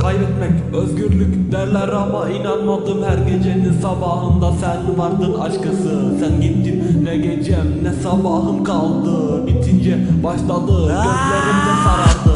Kaybetmek özgürlük derler ama inanmadım her gecenin sabahında sen vardın aşkısı. Sen gittin ne gecem ne sabahım kaldı. Bitince başladı. Gözlerimde sarardı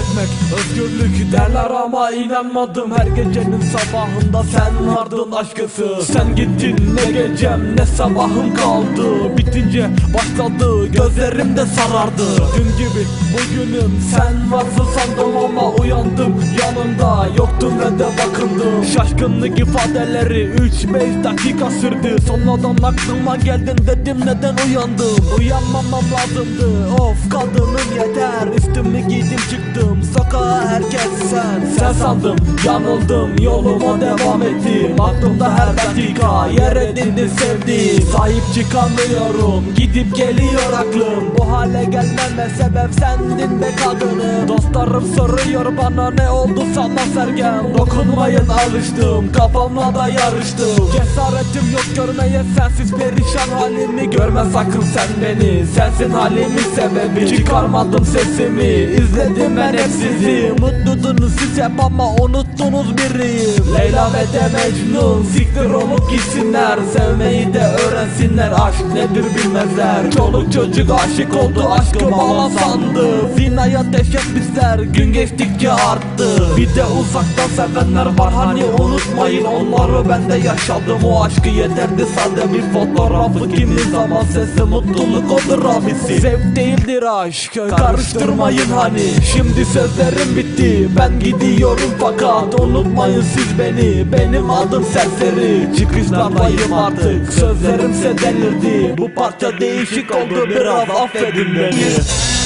Kaybetmek özgürlük derler ama inanmadım. Her gecenin sabahında sen vardın aşkısı. Sen gittin ne gecem ne sabahım kaldı. Bitince başladı gözlerimde sarardı. Dün gibi bugünüm sen varsın sandım ama uyandım. Yanımda Yoktun ve de bakındım. Şaşkınlık ifadeleri 3-5 dakika sürdü. Sonradan aklıma geldin dedim neden uyandım Uyanmamam lazımdı. Of kadınım yeter. Üstümü giydim çıktım sokağa herkes sen. Sen sandım yanıldım yoluma devam ettim. Aklımda her dakika yer edindi sevdiğim. Sahip çıkamıyorum gidip geliyor aklım. Bu hale gelmeme sebep sendin be kadını. Dostlarım soruyor bana ne oldu sana sergem Dokunmayın alıştım kafamla da yarıştım. Cesaretim yok görmeye sensiz perişan halimi. Görme sakın sen beni sensin halimin sebebi. Çıkarmadım sesimi izledim ben hep sizi Mutludunuz siz hep ama unuttunuz biriyim Leyla ve de Mecnun siktir olup gitsinler. Sevmeyi de öğrensinler aşk nedir bilmezler. Çoluk çocuk aşık oldu aşkı bala sandı. Zinaya teşebbüsler gün geçtikçe arttı. Bir de uzaktan sevenler var hani unutmayın. Onları ben de yaşadım O aşkı yeterdi. Sade bir fotoğrafı Kimi zaman sesi mutluluk olur abisi. Zevk değildir aşk karıştırmayın hani. Şimdi sözlerim bitti. Ben gidiyorum fakat Unutmayın siz beni. Benim adım serseri Çıkışlardayım artık. Sözlerimse delirdi Bu parça değişik oldu. Biraz affedin beni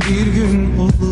bir gün olur.